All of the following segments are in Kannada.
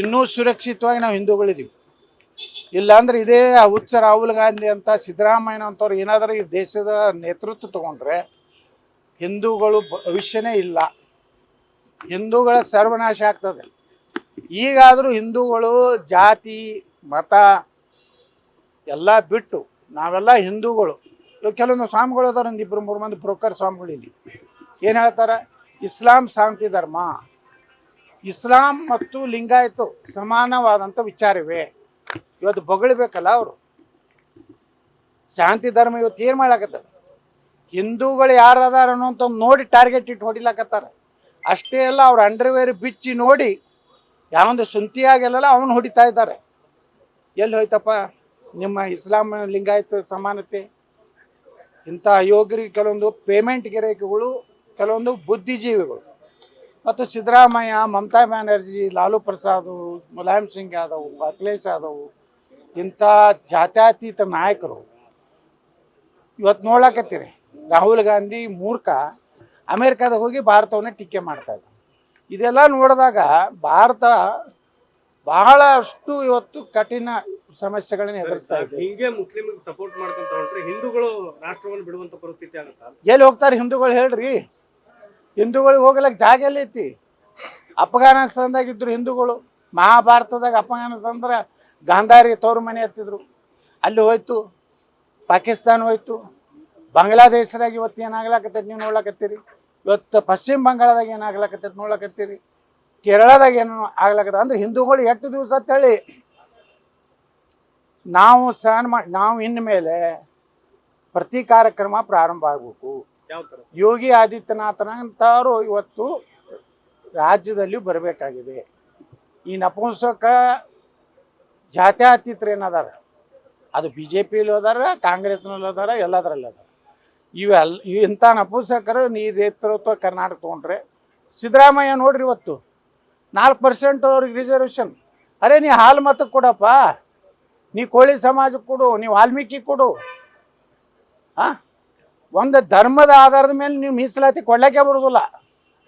ಇನ್ನೂ ಸುರಕ್ಷಿತವಾಗಿ ನಾವು ಹಿಂದೂಗಳಿದ್ದೀವಿ ಇಲ್ಲಾಂದ್ರೆ ಇದೇ ಹುಚ್ಚ ರಾಹುಲ್ ಗಾಂಧಿ ಅಂತ, ಸಿದ್ದರಾಮಯ್ಯ ಅಂತವ್ರು ಏನಾದರೂ ಈ ದೇಶದ ನೇತೃತ್ವ ತಗೊಂಡ್ರೆ ಹಿಂದೂಗಳು ಭವಿಷ್ಯನೇ ಇಲ್ಲ. ಹಿಂದೂಗಳ ಸರ್ವನಾಶ ಆಗ್ತದೆ. ಈಗಾದರೂ ಹಿಂದೂಗಳು ಜಾತಿ, ಮತ ಎಲ್ಲ ಬಿಟ್ಟು ನಾವೆಲ್ಲ ಹಿಂದೂಗಳು. ಕೆಲವೊಂದು ಸ್ವಾಮಿಗಳು ಅದಾರ ಇಬ್ಬರು ಮೂರು ಮಂದಿ ಬ್ರೋಕರ್ ಸ್ವಾಮಿಗಳು ಇಲ್ಲಿ. ಏನು ಹೇಳ್ತಾರೆ? ಇಸ್ಲಾಂ ಶಾಂತಿ ಧರ್ಮ. ಇಸ್ಲಾಂ ಮತ್ತು ಲಿಂಗಾಯತು ಸಮಾನವಾದಂಥ ವಿಚಾರವೇ. ಇವತ್ತು ಬೊಗಳಬೇಕಲ್ಲ ಅವರು. ಶಾಂತಿ ಧರ್ಮ ಇವತ್ತು ಏನು ಮಾಡ್ಲಾಕತ್ತದ ಹಿಂದೂಗಳು ಯಾರು ಅದಾರ ಅನ್ನೋಂಥ ನೋಡಿ ಟಾರ್ಗೆಟ್ ಇಟ್ಟು ಹೊಡಿಲಾಕತ್ತಾರ. ಅಷ್ಟೇ ಅಲ್ಲ ಅವ್ರ ಅಂಡರ್ವೇರ್ ಬಿಚ್ಚಿ ನೋಡಿ ಯಾವೊಂದು ಸುಂತಿಯಾಗೆಲ್ಲ ಅವನು ಹೊಡಿತಾ ಇದ್ದಾರೆ. ಎಲ್ಲಿ ಹೋಯ್ತಪ್ಪ? ನಿಮ್ಮ ಇಸ್ಲಾಂ ಲಿಂಗಾಯತ ಸಮಾನತೆ. ಇಂಥ ಯೋಗರಿಗೆ ಕೆಲವೊಂದು ಪೇಮೆಂಟ್ ಗಿರಾಕಿಗಳು, ಕೆಲವೊಂದು ಬುದ್ಧಿಜೀವಿಗಳು. ಮತ್ತು ಸಿದ್ದರಾಮಯ್ಯ ಮಮತಾ ಬ್ಯಾನರ್ಜಿ ಲಾಲು ಪ್ರಸಾದ್ ಮುಲಾಯಂ ಸಿಂಗ್ ಯಾದವ್ ಅಖಿಲೇಶ್ ಯಾದವ್ ಇಂಥ ಜಾತ್ಯತೀತ ನಾಯಕರು. ಇವತ್ತು ನೋಡ್ಲಾಕತ್ತೀರಿ ರಾಹುಲ್ ಗಾಂಧಿ ಮೂರ್ಖ ಅಮೇರಿಕಾದಾಗ ಹೋಗಿ ಭಾರತವನ್ನ ಟೀಕೆ ಮಾಡ್ತಾ ಇದ್ದ. ಇದೆಲ್ಲ ನೋಡಿದಾಗ ಭಾರತ ಬಹಳಷ್ಟು ಇವತ್ತು ಕಠಿಣ ಸಮಸ್ಯೆಗಳನ್ನ ಎದುರಿಸ್ತಾ ಇದೆ. ಹಿಂಗೆ ಮುಸ್ಲಿಮ್ ಸಪೋರ್ಟ್ ಮಾಡ್ಕೊಂತ ಹೊಂಟ್ರೆ ಹಿಂದೂಗಳು ರಾಷ್ಟ್ರವನ್ನು ಬಿಡುವಂತ ಪರಿಸ್ಥಿತಿ ಆಗುತ್ತೆ? ಎಲ್ಲಿ ಹೋಗ್ತಾರೆ ಹಿಂದೂಗಳು ಹೇಳ್ರಿ. ಹಿಂದೂಗಳಿಗೆ ಹೋಗ್ಲಕ್ಕೆ ಜಾಗ ಎಲ್ಲ ಐತಿ. ಅಫ್ಘಾನಿಸ್ತಾನದಾಗ ಇದ್ರು ಹಿಂದೂಗಳು, ಮಹಾಭಾರತದಾಗ ಅಫ್ಘಾನಿಸ್ತಾನದ ಗಾಂಧಾರಿ ತವ್ರ ಮನೆ ಹತ್ತಿದ್ರು. ಅಲ್ಲಿ ಹೋಯ್ತು, ಪಾಕಿಸ್ತಾನ ಹೋಯ್ತು ಬಾಂಗ್ಲಾದೇಶದಾಗ ಇವತ್ತು ಏನಾಗ್ಲಾಕತ್ತೈತಿ ನೀವು ನೋಡ್ಲಾಕತ್ತೀರಿ? ಇವತ್ತು ಪಶ್ಚಿಮ ಬಂಗಾಳದಾಗ ಏನಾಗ್ಲಾಕತ್ತೈತಿ ನೋಡ್ಲಾಕತ್ತೀರಿ? ಕೇರಳದಾಗ ಏನು ಆಗ್ಲಾಕತ್ತ ಅಂದ್ರೆ ಹಿಂದೂಗಳು ಎಷ್ಟು ದಿವಸ ಅಂತೇಳಿ ನಾವು ಸಹನ ಮಾಡಿ ನಾವು ಇನ್ಮೇಲೆ ಪ್ರತಿ ಕಾರ್ಯಕ್ರಮ ಪ್ರಾರಂಭ ಆಗಬೇಕು. ಯೋಗಿ ಆದಿತ್ಯನಾಥನಂಥವರು ಇವತ್ತು ರಾಜ್ಯದಲ್ಲಿ ಬರಬೇಕಾಗಿದೆ. ಈ ನಪುಂಸಕ ಜಾತ್ಯಾತೀತರು ಏನದಾರ ಅದು ಬಿ ಜೆ ಪಿಲೂ ಅದಾರ, ಕಾಂಗ್ರೆಸ್ನಲ್ಲೂ ಅದಾರ, ಎಲ್ಲದರಲ್ಲಿ ಅದಾರ. ಇವೆಲ್ಲ ಇಂಥ ನಪುಂಸಕರು ನೀ ನೇತೃತ್ವ ಕರ್ನಾಟಕ ತೊಗೊಂಡ್ರೆ, ಸಿದ್ದರಾಮಯ್ಯ ನೋಡ್ರಿ ಇವತ್ತು, ನಾಲ್ಕು ಪರ್ಸೆಂಟ್ ಅವ್ರಿಗೆ ರಿಸರ್ವೇಷನ್ ಅರೆ, ನೀ ಹಾಲು ಮತಕ್ಕೆ ಕೊಡಪ್ಪ. ನೀ ಕೋಳಿ ಸಮಾಜಕ್ಕೆ ಕೊಡು, ನೀವು ವಾಲ್ಮೀಕಿ ಕೊಡು. ಹಾಂ ಒಂದು ಧರ್ಮದ ಆಧಾರದ ಮೇಲೆ ನೀವು ಮೀಸಲಾತಿ ಕೊಡ್ಲಿಕ್ಕೆ ಬರುದಿಲ್ಲ.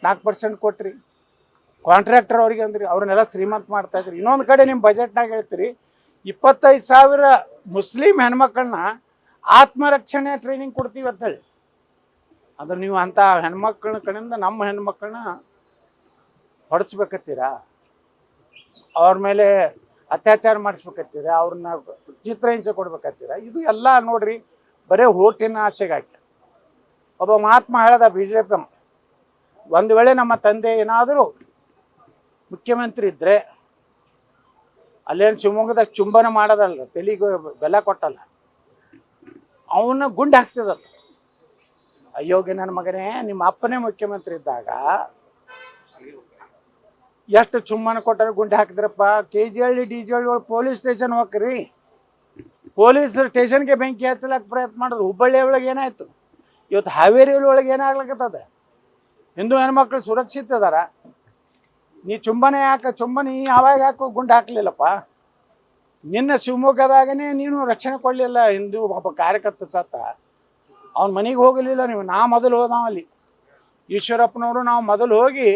ನಾಲ್ಕು ಪರ್ಸೆಂಟ್ ಕೊಟ್ರಿ. ಕಾಂಟ್ರಾಕ್ಟರ್ ಅವ್ರಿಗೆ ಅಂದ್ರಿ, ಅವ್ರನ್ನೆಲ್ಲ ಶ್ರೀಮಂತ ಮಾಡ್ತಾ ಇದ್ರಿ. ಇನ್ನೊಂದು ಕಡೆ ನಿಮ್ಮ ಬಜೆಟ್ನಾಗ ಹೇಳ್ತೀರಿ, ಇಪ್ಪತ್ತೈದು ಸಾವಿರ ಮುಸ್ಲಿಂ ಹೆಣ್ಮಕ್ಳನ್ನ ಆತ್ಮರಕ್ಷಣೆ ಟ್ರೈನಿಂಗ್ ಕೊಡ್ತೀವಿ ಅಂತ ಹೇಳಿ. ಅಂದ್ರೆ ನೀವು ಅಂಥ ಹೆಣ್ಮಕ್ಳ ಕಡೆಯಿಂದ ನಮ್ಮ ಹೆಣ್ಮಕ್ಳನ್ನ ಹೊಡಿಸ್ಬೇಕತ್ತೀರಾ? ಅವ್ರ ಮೇಲೆ ಅತ್ಯಾಚಾರ ಮಾಡಿಸ್ಬೇಕತ್ತೀರಾ? ಅವ್ರನ್ನ ಚಿತ್ರಹಿಂಸೆ ಕೊಡ್ಬೇಕತ್ತೀರಾ? ಇದು ಎಲ್ಲ ನೋಡ್ರಿ, ಬರೇ ಓಟಿನ ಆಸೆಗಾಗಿ ಒಬ್ಬ ಮಹಾತ್ಮ ಹೇಳದ ಬಿ ಜೆ ಪಿ ಒಂದು ವೇಳೆ ನಮ್ಮ ತಂದೆ ಏನಾದರೂ ಮುಖ್ಯಮಂತ್ರಿ ಇದ್ದರೆ ಅಲ್ಲೇನು ಶಿವಮೊಗ್ಗದಾಗ ಚುಂಬನ ಮಾಡೋದಲ್ಲ, ತೆಲಿಗೆ ಬೆಲೆ ಕೊಟ್ಟಲ್ಲ ಅವನ್ನ ಗುಂಡು ಹಾಕ್ತಿದ್ದ ಅಯೋಗ್ಯ ನನ್ನ ಮಗನೇ, ನಿಮ್ಮ ಅಪ್ಪನೇ ಮುಖ್ಯಮಂತ್ರಿ ಇದ್ದಾಗ, ಎಷ್ಟು ಚುಮ್ಮನ ಕೊಟ್ಟರೆ ಗುಂಡು ಹಾಕಿದ್ರಪ್ಪ? K G Halli D G Halli ಒಳಗೆ ಪೊಲೀಸ್ ಸ್ಟೇಷನ್ ಹೋಗ್ರಿ. ಪೊಲೀಸ್ ಸ್ಟೇಷನ್ಗೆ ಬೆಂಕಿ ಹಚ್ಚಲಕ್ಕೆ ಪ್ರಯತ್ನ ಮಾಡಿದ್ರು. ಹುಬ್ಬಳ್ಳಿ ಒಳಗೆ ಏನಾಯ್ತು? ಇವತ್ತು ಹಾವೇರಿ ಒಳಗೆ ಏನಾಗ್ಲಕತ್ತದ? ಹಿಂದೂ ಹೆಣ್ಮಕ್ಳು ಸುರಕ್ಷಿತ ಅದಾರ. ನೀ ಚುಂಬನೆ ಯಾಕೆ ಚುಂಬನೆ ಯಾವಾಗ ಯಾಕೋ ಗುಂಡು ಹಾಕ್ಲಿಲ್ಲಪ್ಪ. ನಿನ್ನ ಶಿವಮೊಗ್ಗದಾಗನೇ ನೀನು ರಕ್ಷಣೆ ಕೊಡಲಿಲ್ಲ ಹಿಂದೂ ಒಬ್ಬ ಕಾರ್ಯಕರ್ತ ಸತ್ತ. ಅವ್ನ ಮನೆಗೆ ಹೋಗಲಿಲ್ಲ ನೀವು, ನಾ ಮೊದಲು ಹೋದವಲ್ಲಿ ಈಶ್ವರಪ್ಪನವರು ನಾವು ಮೊದಲು ಹೋಗಿ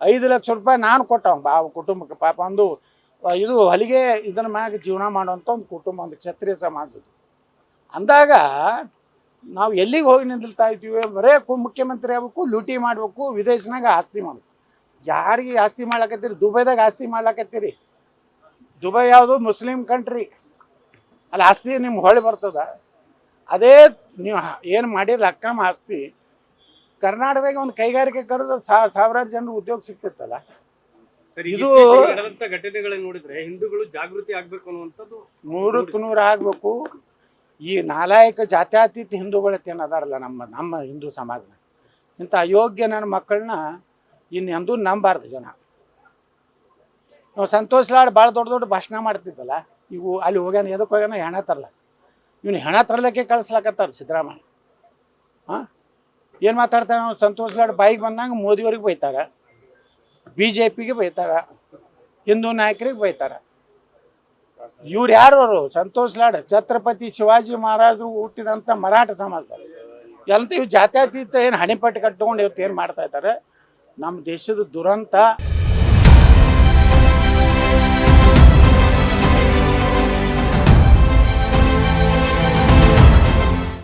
ಐದು ಲಕ್ಷ ರೂಪಾಯಿ ನಾನು ಕೊಟ್ಟವ ಬಾ ಕುಟುಂಬಕ್ಕೆ ಪಾಪ ಒಂದು, ಇದು ಹೊಲಿಗೆ ಇದನ್ನ ಮ್ಯಾಗ ಜೀವನ ಮಾಡುವಂಥ ಒಂದು ಕುಟುಂಬ, ಒಂದು ಕ್ಷತ್ರಿಯ ಸಮಾಜದ್ದು. ಅಂದಾಗ ನಾವು ಎಲ್ಲಿಗೆ ಹೋಗಿ ನಿಂದಿರ್ತಾ ಇದ್ದೀವಿ ಬರೇ ಮುಖ್ಯಮಂತ್ರಿ ಆಗ್ಬೇಕು ಲೂಟಿ ಮಾಡಬೇಕು ವಿದೇಶನಾಗ ಆಸ್ತಿ ಮಾಡ್ಬೇಕು. ಯಾರಿಗೆ ಆಸ್ತಿ ಮಾಡ್ಲಕತ್ತೀರಿ? ದುಬೈದಾಗ ಆಸ್ತಿ ಮಾಡ್ಲಾಕತ್ತೀರಿ? ದುಬೈ ಯಾವುದು ಮುಸ್ಲಿಂ ಕಂಟ್ರಿ ಅಲ್ಲಿ ಆಸ್ತಿ ನಿಮ್ಗೆ ಹೊಳೆ ಬರ್ತದ. ಅದೇ ನೀವು ಏನು ಮಾಡಿರಲಿ ಅಕ್ರಮ ಆಸ್ತಿ. ಕರ್ನಾಟಕದಾಗ ಒಂದು ಕೈಗಾರಿಕೆ ಕರೆದ್ರೆ ಸಾವಿರಾರು ಜನರು ಉದ್ಯೋಗ ಸಿಗ್ತಿತ್ತಲ್ಲ. ಇದು- ಘಟನೆಗಳನ್ನ ನೋಡಿದ್ರೆ ಹಿಂದೂಗಳು ಜಾಗೃತಿ ಆಗ್ಬೇಕು ಅನ್ನುವಂಥದ್ದು ನೂರಕ್ಕೆ ನೂರು ಆಗಬೇಕು. ಈ ನಾಲಾಯಕ ಜಾತ್ಯಾತೀತ ಹಿಂದೂಗಳತ್ತೇನು ಅದಾರಲ್ಲ ನಮ್ಮ ನಮ್ಮ ಹಿಂದೂ ಸಮಾಜನ. ಇಂಥ ಅಯೋಗ್ಯ ನನ್ನ ಮಕ್ಕಳನ್ನ ಇನ್ನೆಂದೂ ನಂಬಾರ್ದು ಜನ. ನಾವು ಸಂತೋಷ್ ಲಾಡ್ ಭಾಳ ದೊಡ್ಡ ದೊಡ್ಡ ಭಾಷಣ ಮಾಡ್ತಿದ್ದಲ್ಲ, ಇವು ಅಲ್ಲಿ ಹೋಗ್ಯಾನ ಎದಕ್ಕೆ ಹೋಗ್ಯಾನ, ಹೆಣ ತರಲ್ಲ ಇವನು ಹೆಣ ತರಲಿಕ್ಕೆ ಕಳಿಸ್ಲಾಕತ್ತಾರ ಸಿದ್ದರಾಮಯ್ಯ. ಹಾಂ ಏನು ಮಾತಾಡ್ತಾರೆ ನಾವು ಸಂತೋಷ್ ಲಾಡ್ ಬಾಯಿಗೆ ಬಂದಂಗೆ ಮೋದಿಯವ್ರಿಗೆ ಬೈತಾರೆ ಬಿ ಜೆ ಪಿಗೆ ಬೈತಾರೆ, ಹಿಂದೂ ನಾಯಕರಿಗೆ ಬೈತಾರ. ಇವ್ರು ಯಾರು ಅವರು ಸಂತೋಷ್ ಲಾಡ್, ಛತ್ರಪತಿ ಶಿವಾಜಿ ಮಹಾರಾಜರು ಹುಟ್ಟಿದಂಥ ಮರಾಠ ಸಮಾಜದಲ್ಲಿ ಎಂತ ಇವು ಜಾತ್ಯತೀತ ಏನು ಹಣೆಪಟ್ಟು ಕಟ್ಕೊಂಡು ಇವತ್ತು ಏನು ಮಾಡ್ತಾ ಇದ್ದಾರೆ? ನಮ್ಮ ದೇಶದ ದುರಂತ.